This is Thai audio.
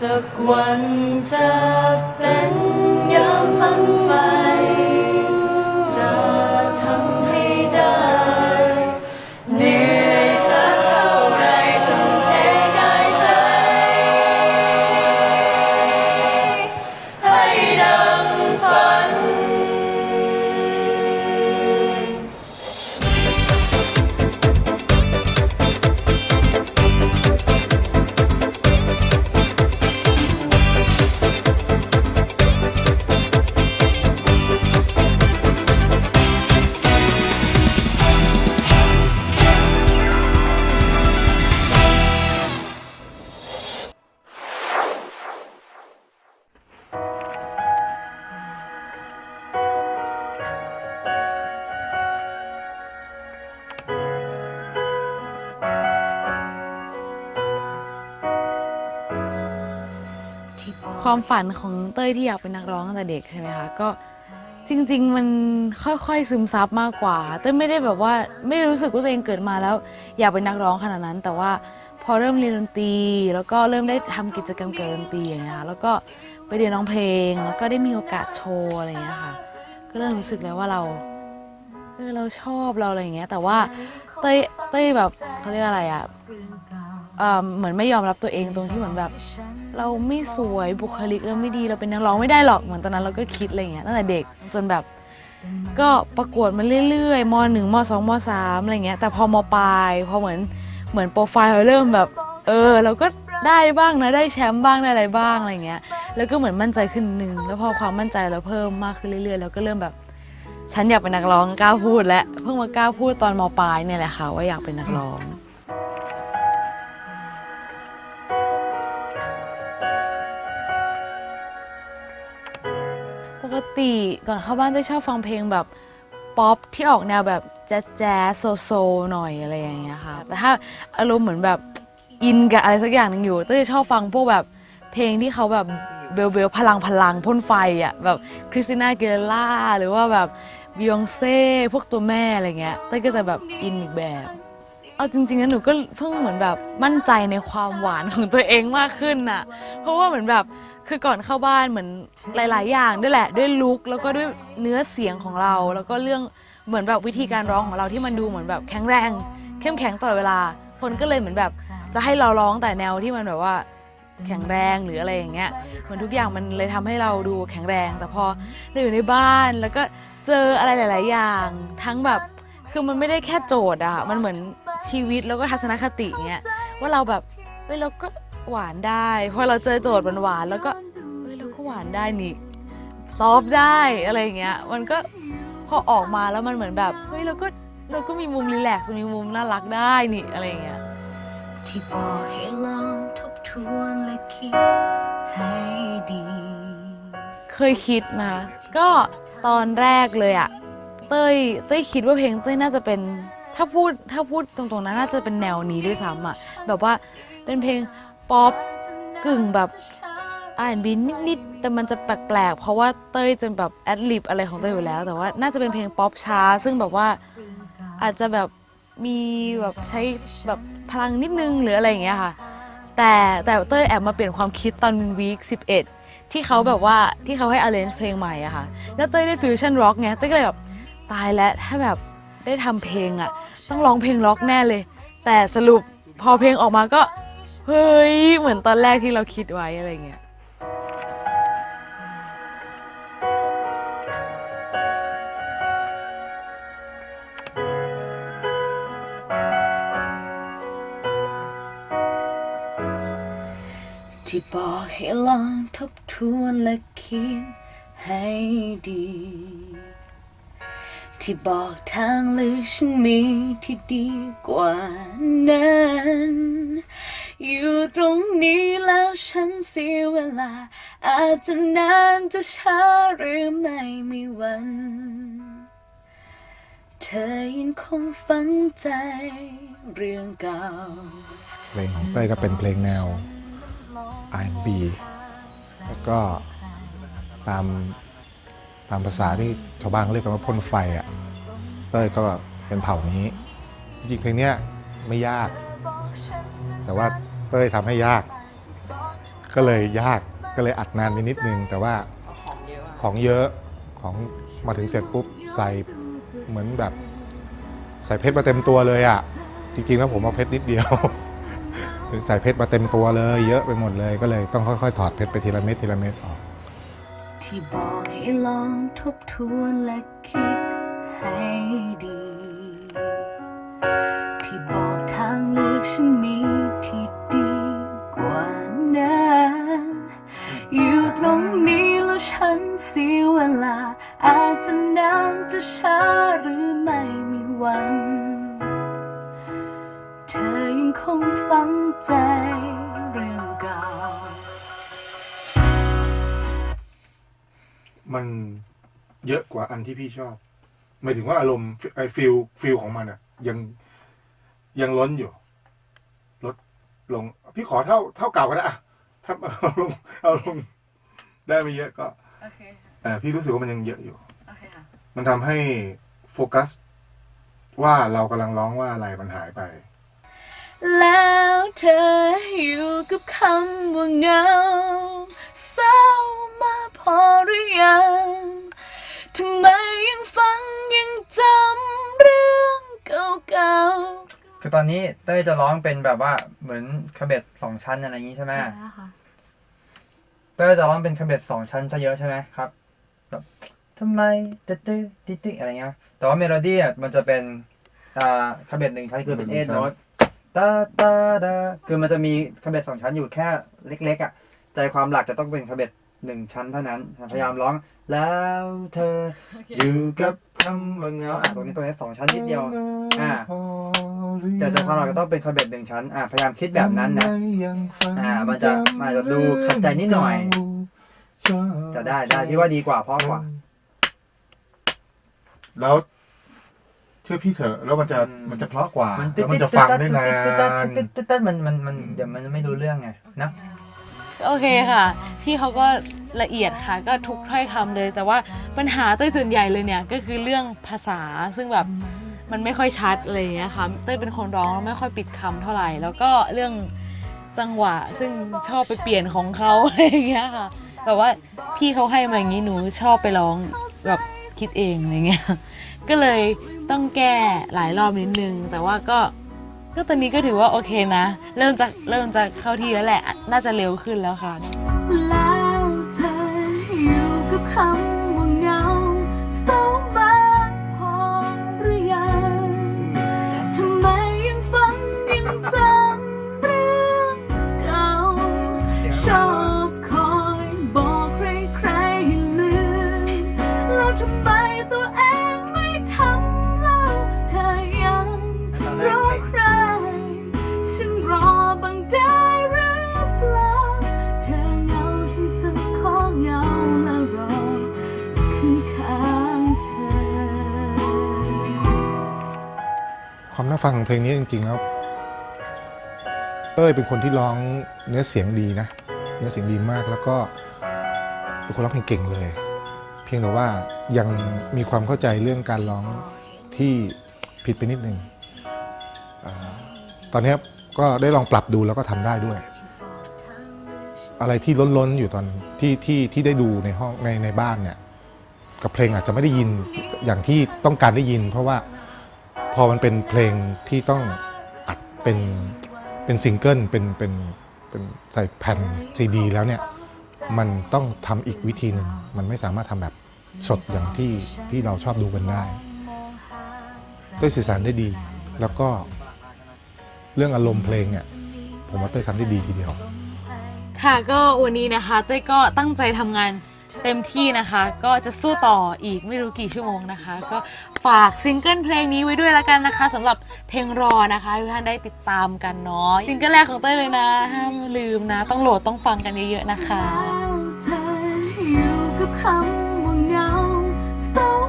สักวันจะเป็นยามฝันใฝ่ ความฝันของเต้ยที่อยากเป็นนักร้องตั้งแต่เด็กใช่ไหมคะก็จริง ๆ มันค่อยๆซึมซับมากกว่า เต้ยไม่ได้แบบว่าไม่ได้รู้สึกว่าตัวเองเกิดมาแล้ว อยากเป็นนักร้องขนาดนั้น แต่ว่าพอเริ่มเรียนดนตรี แล้วก็เริ่มได้ทำกิจกรรมเกี่ยวกับดนตรีอย่างเงี้ยค่ะแล้วก็ไปเรียนร้องเพลงแล้วก็ได้มีโอกาสโชว์อะไรอย่างเงี้ยค่ะ ก็เริ่มรู้สึกแล้วว่าเราเออเราชอบเราอะไรอย่างเงี้ย แต่ว่าเต้ยเต้ยแบบเขาเรียกอะไรอะ เอ่อเหมือนไม่ยอมรับตัวเองตรงที่เหมือนแบบ เราไม่สวยบุคลิกเราไม่ดีเราเป็นนักร้องไม่ได้หรอกเหมือนตอนนั้นเราก็คิดอะไรอย่างเงี้ยตั้งแต่เด็กจนแบบ ก็ประกวดมาเรื่อยๆมหนึ่งมสองมสามอะไรเงี้ยแต่พอมปลายพอเหมือนเหมือนโปรไฟล์เราเริ่มแบบ เออ เราก็ได้บ้างนะได้แชมป์บ้างได้อะไรบ้างอะไรเงี้ย แล้วก็เหมือนมั่นใจขึ้นหนึ่งแล้วพอความมั่นใจเราเพิ่มมากขึ้นเรื่อยๆเราก็เริ่มแบบ ฉันอยากเป็นนักร้องกล้าพูดและเพิ่งมากล้าพูดตอนมปลายเนี่ยแหละค่ะว่าอยากเป็นนักร้อง ติก่อนเข้าบ้านจะชอบฟังเพลงแบบป๊อปที่ออกแนวแบบแจ๊สแจ๊สโซโซหน่อยอะไรอย่างเงี้ยค่ะแต่ถ้าอารมณ์เหมือนแบบอินกับอะไรสักอย่างหนึ่งอยู่ก็จะชอบฟังพวกแบบเพลงที่เขาแบบเบลเบลพลังพลังพ่นไฟอะแบบคริสติน่าเกเรล่าหรือว่าแบบบิยองเซ่พวกตัวแม่อะไรเงี้ยเต้ยก็จะแบบอินอีกแบบ เอาจริงๆนะหนูก็เพิ่งเหมือนแบบมั่นใจในความหวานของตัวเองมากขึ้นน่ะ เพราะว่าเหมือนแบบคือก่อนเข้าบ้านเหมือนหลาย ๆ อย่างด้วยแหละ ด้วยลุคแล้วก็ด้วยเนื้อเสียงของเรา แล้วก็เรื่องเหมือนแบบวิธีการร้องของเราที่มันดูเหมือนแบบแข็งแรง เข้มแข็งตลอดเวลา คนก็เลยเหมือนแบบจะให้เราร้องแต่แนวที่มันแบบว่าแข็งแรงหรืออะไรอย่างเงี้ยเหมือนทุกอย่างมันเลยทำให้เราดูแข็งแรง แต่พอเราอยู่ในบ้านแล้วก็เจออะไรหลาย ๆ อย่าง ทั้งแบบคือมันไม่ได้แค่โจทย์อะมันเหมือน ชีวิตแล้วก็ทัศนคติเงี้ยว่าเราแบบเฮ้ยเราก็หวานได้พอเราเจอโจทย์หวานๆแล้วก็เฮ้ยเราก็หวานได้นี่ซอฟได้อะไรเงี้ยมันก็พอออกมาแล้วมันเหมือนแบบเฮ้ยเราก็เราก็มีมุมรีแลกซ์มีมุมน่ารักได้นี่อะไรเงี้ยที่บอกให้ลองทบทวนและคิดให้ดี เคยคิดนะ ก็ตอนแรกเลยอะเต้ยเต้ยคิดว่าเพลงเต้ยน่าจะเป็น ถ้าพูดถ้าพูดตรงๆนะน่าจะเป็นแนวนี้ด้วยซ้ำอะแบบว่าเป็นเพลงป๊อปกึ่งแบบอ่านบีนิดๆแต่มันจะแปลกๆเพราะว่าเต้ยจะแบบแอดลิบอะไรของเต้ยอยู่แล้ว แต่ว่าน่าจะเป็นเพลงป๊อปช้า ซึ่งแบบว่าอาจจะแบบมีแบบใช้แบบพลังนิดนึงหรืออะไรอย่างเงี้ยค่ะ แต่แต่เต้ยแอบมาเปลี่ยนความคิดตอนวีค11 ที่เขาแบบว่าที่เขาให้ arrange เพลงใหม่อะค่ะ แล้วเต้ยได้ฟิวชั่นร็อกไงเต้ยก็เลยแบบตายแล้วถ้าแบบ ได้ทำเพลงอะต้องร้องเพลงร็อกแน่เลย แต่สรุปพอเพลงออกมาก็ เฮ้ย เหมือนตอนแรกที่เราคิดไว้อะไรเงี้ยที่บอกให้ลองทบทวนและคิดให้ดี ที่บอกทางเลือฉันมีที่ดีกว่านั้น อยู่ตรงนี้แล้วฉันเสียเวลา อาจจะนานจะช้าหรือไม่มีวัน เธอยังคงฝังใจเรื่องเก่า เพลงของเต้ยก็เป็นเพลงแนว R&B แล้วก็ตาม ตามภาษาที่ชาวบ้านเขาเรียกกันว่าพ่นไฟอะเต้ยก็เป็นเผ่านี้ จริงๆเพลงเนี้ยไม่ยาก แต่ว่าเต้ยทำให้ยาก ก็เลยยากก็เลยอัดนานไปนิดนึง แต่ว่าของเยอะของมาถึงเสร็จปุ๊บใส่เหมือนแบบ ใส่เพชรมาเต็มตัวเลยอะ่ะ จริงๆแล้วผมเอาเพชรนิดเดียวใส่เพชรมาเต็มตัวเลย เยอะไปหมดเลยก็เลยต้องค่อยๆ ถอดเพชรไปทีละเม็ดทีละเม็ดออก ที่บอกให้ลองทบทวนและคิดให้ดี ที่บอกทางเลือกฉันมีที่ดีกว่านั้นอยู่ตรงนี้แล้วฉันเสียเวลา อาจจะนานจะช้าหรือไม่มีวัน เธอยังคงฝังใจ มันเยอะกว่าอันที่พี่ชอบหมายถึงว่าอารมณ์ไอ้ฟิลฟิลของมันอะยังยังล้นอยู่ ลดลง พี่ขอเท่าเท่าเก่าก็ได้อะถ้าเอาลงเอาลงได้ไม่เยอะก็โอเคเออพี่รู้สึกว่ามันยังเยอะอยู่ โอเคค่ะ มันทำให้โฟกัส ว่าเรากำลังร้องว่าอะไรมันหายไป แล้วเธออยู่กับคำว่าเหงา คือตอนนี้เต้ยจะร้องเป็นแบบว่าเหมือนคาเบตสองชั้นอะไรอย่างนี้ใช่ไหมเต้ยจะร้องเป็นคาเบตสองชั้นซะเยอะใช่ไหมครับแบบทำไมตึ๊ดตึ๊ดติ๊ดติ๊ดอะไรเงี้ยแต่ว่าเมโลดี้อะมันจะเป็นอ่าคาเบตหนึ่งชั้นคือเป็นหเอนึ่งชั้นโน้ตตาตาตาคือมันจะมีคาเบตสองชั้นอยู่แค่เล็กๆอะใจความหลักจะต้องเป็นคาเบตหนึ่งชั้นเท่านั้น พยายามร้อง แล้วเธออยู่กับคำว่าเหงาอะตรงนี้ตรงนี้สองชั้นนิดเดียวอ่า แต่ใจความหลักก็ต้องเป็นคาเบตหนึ่งชั้นอะพยายามคิดแบบนั้นนะอ่ามันจะมันจะดูขัดใจนิดหน่อยจะได้ได้พี่ว่าดีกว่าเพราะกว่า แล้วเชื่อพี่เถอะแล้วมันจะอืมมันจะเพราะกว่ามันแล้วมันจะฟังได้นานมันมันมันเดี๋ยวมันไม่รู้เรื่องไงนะโอเคค่ะ พี่เขาก็ละเอียดค่ะ ก็ทุกถ้อยคำเลย แต่ว่าปัญหาเต้ยส่วนใหญ่เลยเนี่ย ก็คือเรื่องภาษาซึ่งแบบ มันไม่ค่อยชัดอะไรอย่างเงี้ยค่ะเต้ยเป็นคนร้องแล้วไม่ค่อยปิดคำเท่าไหร่ แล้วก็เรื่องจังหวะซึ่งชอบไปเปลี่ยนของเขาอะไรอย่างเงี้ยค่ะแบบว่าพี่เขาให้มาอย่างนี้หนูชอบไปร้องแบบคิดเองอะไรเงี้ยก็เลยต้องแก้หลายรอบนิดนึง แต่ว่าก็ก็ตอนนี้ก็ถือว่าโอเคนะ เริ่มจะเริ่มจะเข้าที่แล้วแหละ น่าจะเร็วขึ้นแล้วค่ะแล้วเธออยู่กับคำ ความน่าฟังของเพลงนี้จริง ๆ แล้ว เต้ยเป็นคนที่ร้องเนื้อเสียงดีนะ เนื้อเสียงดีมากแล้วก็เป็นคนร้องเพลงเก่งเลย เพียงแต่ว่ายังมีความเข้าใจเรื่องการร้องที่ผิดไปนิดนึงอาตอนนี้ก็ได้ลองปรับดูแล้วก็ทำได้ด้วย อะไรที่ล้นๆอยู่ตอนที่ที่ที่ได้ดูในห้องในในบ้านเนี่ย กับเพลงอาจจะไม่ได้ยินอย่างที่ต้องการได้ยิน เพราะว่า พอมันเป็นเพลงที่ต้องอัดเป็นเป็นซิงเกิลเป็นเป็นเป็นใส่แผ่นซีดี แล้วเนี่ยมันต้องทำอีกวิธีหนึ่งมันไม่สามารถทำแบบสดอย่างที่ที่เราชอบดูกันได้เต้ยสื่อสารได้ดี แล้วก็เรื่องอารมณ์เพลงเนี่ยผมว่าเต้ยทำได้ดีทีเดียว ค่ะก็วันนี้นะคะเต้ยก็ตั้งใจทำงาน เต็มที่นะคะ ก็จะสู้ต่ออีกไม่รู้กี่ชั่วโมงนะคะ ก็ฝากซิงเกิลเพลงนี้ไว้ด้วยละกันนะคะสำหรับเพลงรอนะคะทุกท่านได้ติดตามกันเนาะซิงเกิลแรกของเต้ยเลยนะห้ามลืมนะ ต้องโหลดต้องฟังกันเยอะๆนะคะ เธออยู่กับคำว่าเงาสอง